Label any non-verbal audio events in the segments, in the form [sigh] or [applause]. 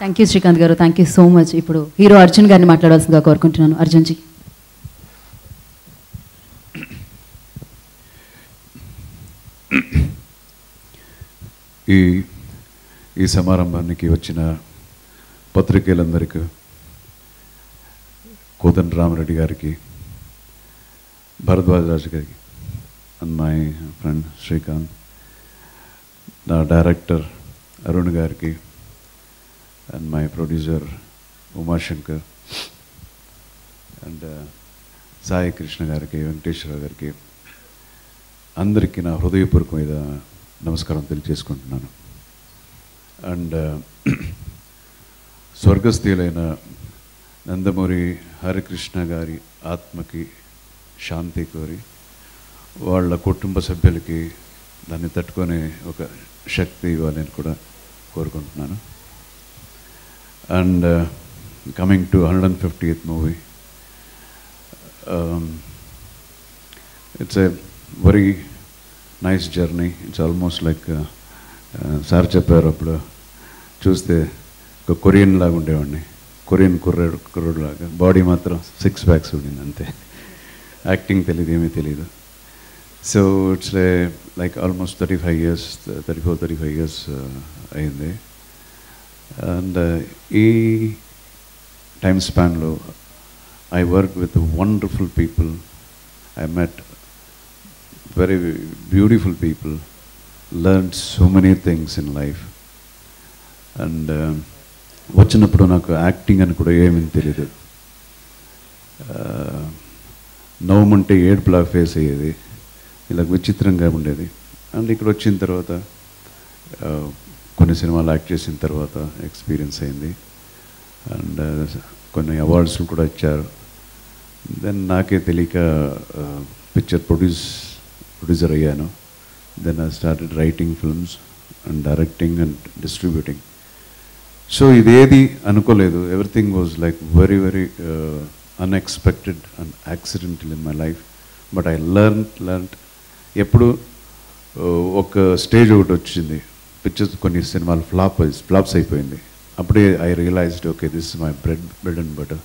Thank you Srikanth గారు. Thank you so much ఇప్పుడు hero Arjun గారిని మాట్లాడాల్సిందిగా కోరుకుంటున్నాను. అర్జున్ జీ ఈ ఈ సమారంభానికి వచ్చిన పత్రికేయులందరికీ కోదండ రామరెడ్డి గారికి భరద్వాజ రాజు గారికి అండ్ మై ఫ్రెండ్ శ్రీకాంత్ నా డైరెక్టర్ అరుణ్ గారికి and my producer Umashankar and uh, Sai Krishna గారికి వెంకటేశ్వర గారికి అందరికీ నా హృదయపూర్వకమైన నమస్కారం తెలియజేసుకుంటున్నాను. అండ్ uh, [clears throat] స్వర్గస్థులైన నందమూరి హరికృష్ణ గారి ఆత్మకి శాంతి కోరి వాళ్ళ కుటుంబ సభ్యులకి దాన్ని తట్టుకునే ఒక శక్తి ఇవ్వాలని కూడా కోరుకుంటున్నాను. And coming to hundred and fifty eighth movie it's a very nice journey it's almost like sir చెప్పారు అప్పుడు చూస్తే ఒక కొరియన్ లాగా ఉండేవాడిని. కొరియన్ కుర్రాడు కుర్రాడు లాగా. బాడీ మాత్రం సిక్స్ ప్యాక్స్ ఉండింది అంతే యాక్టింగ్ తెలియదు ఏమీ తెలియదు so it's like almost thirty five years thirty four thirty five years అయింది అండ్ ఈ time స్పాన్లో I work with wonderful people I met very beautiful people learned so many things in life and వచ్చినప్పుడు నాకు acting అని కూడా ఏమీ తెలియదు నవ్వుమంటే ఏడుపులా face అయ్యేది. ఇలా విచిత్రంగా ఉండేది. అండ్ ఇక్కడ వచ్చిన తర్వాత కొన్ని సినిమాలు యాక్ట్ చేసిన తర్వాత ఎక్స్పీరియన్స్ అయింది. అండ్ కొన్ని అవార్డ్స్లు కూడా ఇచ్చారు. దెన్ నాకే తెలియక పిక్చర్ ప్రొడ్యూస్ ప్రొడ్యూసర్ అయ్యాను. Then I started writing films and directing and distributing so ఇదేది అనుకోలేదు. Everything was like very very unexpected and accidental in my life but I learn learn ఎప్పుడు ఒక స్టేజ్ ఒకటి వచ్చింది. పిక్చర్స్ కొన్ని సినిమాలు ఫ్లాప్ ఫ్లాప్స్ అయిపోయింది. అప్పుడే I realized okay this my bread bread and butter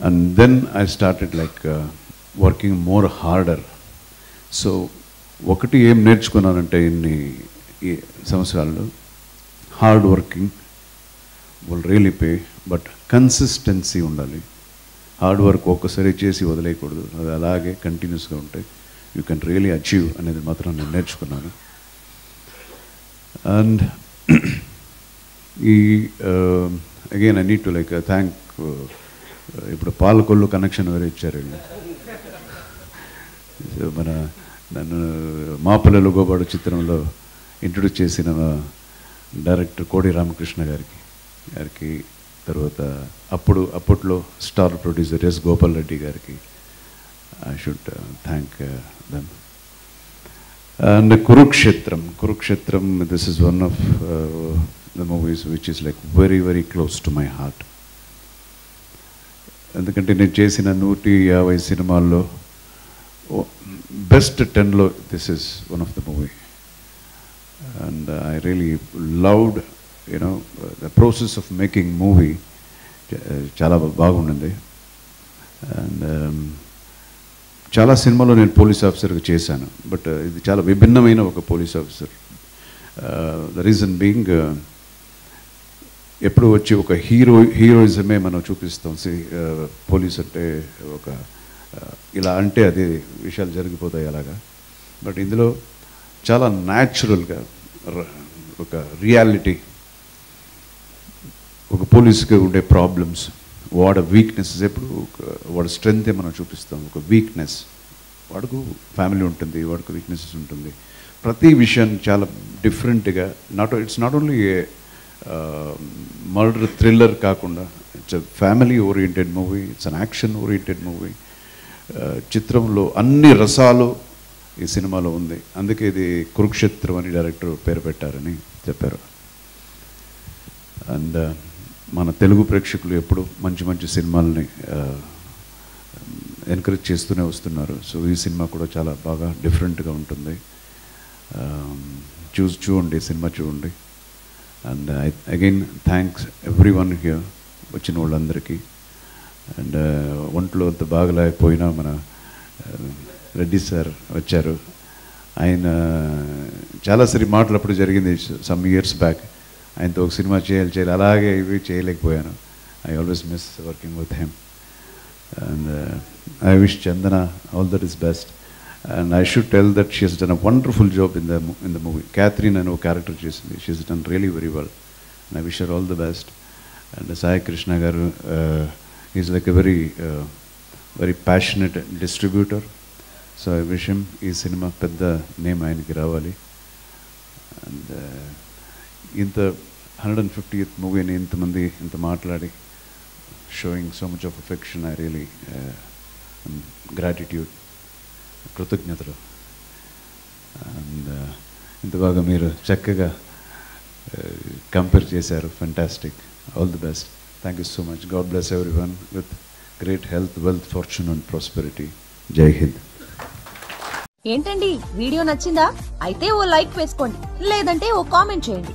and then I started like working more harder so ఒకటి ఏం నేర్చుకున్నానంటే ఇన్ని ఈ సంవత్సరాల్లో hard working will really pay but consistency ఉండాలి. హార్డ్ వర్క్ ఒక్కసారి చేసి వదిలేయకూడదు. అది అలాగే కంటిన్యూస్గా ఉంటాయి యూ కెన్ రియలీ అచీవ్ అనేది మాత్రం నేను నేర్చుకున్నాను. అండ్ ఈ again I need to like thank ఇప్పుడు పాలకొల్లు కనెక్షన్ వేరే ఇచ్చారు? మన నన్ను మా గోబాడు చిత్రంలో ఇంట్రొడ్యూస్ చేసిన డైరెక్టర్ కోడి రామకృష్ణ గారికి గారికి తర్వాత అప్పుడు అప్పట్లో star producer S Gopal Reddy గారికి I should thank them and Kurukshetram Kurukshetram this is one of the movies which is like very very close to my heart ఎందుకంటే నేను చేసిన నూటి యాభై సినిమాల్లో best ten this is one of the movie and I really loved you know the process of making movie చాలా బాగుండింది and um, చాలా సినిమాలో నేను పోలీస్ ఆఫీసర్గా చేశాను. బట్ uh, ఇది చాలా విభిన్నమైన ఒక police officer. The reason being ఎప్పుడు వచ్చి ఒక హీరో హీరోయిజమే మనం చూపిస్తాం. సి uh, పోలీస్ అంటే ఒక uh, ఇలా అంటే అది విషయాలు జరిగిపోతాయి అలాగా. బట్ ఇందులో చాలా న్యాచురల్గా ఒక రియాలిటీ ఒక పోలీస్కి ఉండే ప్రాబ్లమ్స్ వాడ వీక్నెసెస్ ఎప్పుడు వాడు స్ట్రెంగ్తే మనం చూపిస్తాం. ఒక వీక్నెస్ వాడుకు ఫ్యామిలీ ఉంటుంది వాడికి వీక్నెసెస్ ఉంటుంది. ప్రతి విషయాన్ని చాలా డిఫరెంట్గా not it's not only murder thriller కాకుండా it's a family oriented movie it's an action oriented movie చిత్రంలో అన్ని రసాలు ఈ సినిమాలో ఉంది. అందుకే ఇది కురుక్షేత్రం అని డైరెక్టర్ పేరు పెట్టారని చెప్పారు. అండ్ మన తెలుగు ప్రేక్షకులు ఎప్పుడు మంచి మంచి సినిమాలని ఎంకరేజ్ చేస్తూనే వస్తున్నారు. సో ఈ సినిమా కూడా చాలా బాగా డిఫరెంట్గా ఉంటుంది. చూసి చూడండి సినిమా చూడండి. And I again thanks everyone here వచ్చిన వాళ్ళందరికీ. అండ్ ఒంట్లో అంత బాగలేకపోయినా మన రెడ్డి సార్ వచ్చారు. ఆయన చాలాసారి మాటలప్పుడు జరిగింది సమ్ ఇయర్స్ బ్యాక్ ఆయనతో ఒక సినిమా చేయాలి చేయాలి అలాగే ఇవి చేయలేకపోయాను I always miss working with him and I wish Chandana all that is best and I should tell that she has done a wonderful job in the in the movie Catherine అని ఒక character చేసింది she has done really very well and I wish her all the best and Sai Krishna గారు is like a very very passionate distributor so I విషయం ఈ సినిమా పెద్ద name ఆయనకి రావాలి అండ్ ఇంత హండ్రెడ్ అండ్ ఫిఫ్టీ ఎయిత్ మూవీని ఇంతమంది ఇంత మాట్లాడి showing so much of affection I really gratitude కృతజ్ఞతలు. అండ్ ఇంత బాగా మీరు చక్కగా కంపేర్ చేశారు. Fantastic all the best thank you so much god bless everyone with great health wealth fortune and prosperity జై హింద్ ఏంటండి? వీడియో నచ్చిందా? అయితే ఓ లైక్ వేసుకోండి. లేదంటే ఓ కామెంట్ చేయండి.